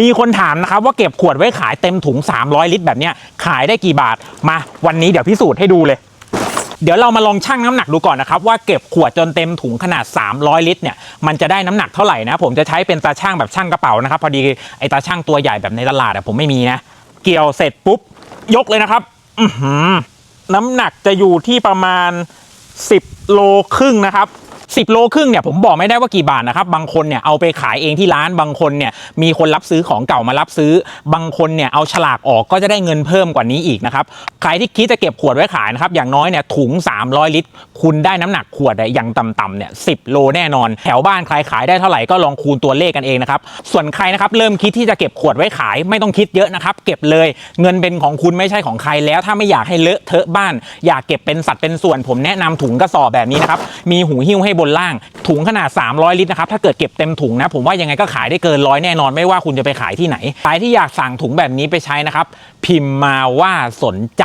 มีคนถามนะครับว่าเก็บขวดไว้ขายเต็มถุง 300 ลิตรแบบเนี้ยขายได้กี่บาทมา วันนี้เดี๋ยวพิสูจน์ให้ดูเลย เดี๋ยวเรามาลองชั่งน้ำหนักดูก่อนนะครับว่าเก็บขวดจนเต็มถุงขนาด 300 ลิตรเนี่ยมันจะได้น้ำหนักเท่าไหร่นะ ผมจะใช้เป็นตาช่างแบบช่างกระเป๋านะครับพอดีไอ้ตาช่างตัวใหญ่แบบในตลาดอะผมไม่มีนะ เกี่ยวเสร็จปุ๊บยกเลยนะครับอืน้ำหนักจะอยู่ที่ประมาณ 10 โลครึ่งนะครับ 10 โลครึ่งเนี่ยผมบอกไม่ได้ว่ากี่บาทนะครับ บางคนเนี่ยเอาไปขายเองที่ร้าน บางคนเนี่ยมีคนรับซื้อของเก่ามารับซื้อ บางคนเนี่ยเอาฉลากออกก็จะได้เงินเพิ่มกว่านี้อีกนะครับ ใครที่คิดจะเก็บขวดไว้ขายนะครับ อย่างน้อยเนี่ยถุง 300 ลิตร คุณได้น้ำหนักขวดอย่างต่ำๆเนี่ย10โลแน่นอน แถวบ้านใครขายได้เท่าไหร่ก็ลองคูณตัวเลขกันเองนะครับ ส่วนใครนะครับเริ่มคิดที่จะเก็บขวดไว้ขายไม่ต้องคิดเยอะนะครับ เก็บเลย เงินเป็นของคุณไม่ใช่ของใครแล้ว ถ้าไม่อยากให้เลอะเทอะบ้าน อยากเก็บเป็นสัดเป็นส่วนผมแนะนำถุงกระสอบแบบนี้นะครับ มีหูหิ้วให้บนล่าง ถุงขนาด 300 ลิตรนะครับ ถ้าเกิดเก็บเต็มถุงนะ ผมว่ายังไงก็ขายได้เกินร้อยแน่นอน ไม่ว่าคุณจะไปขายที่ไหนใครที่อยากสั่งถุงแบบนี้ไปใช้นะครับ พิมพ์มาว่าสนใจ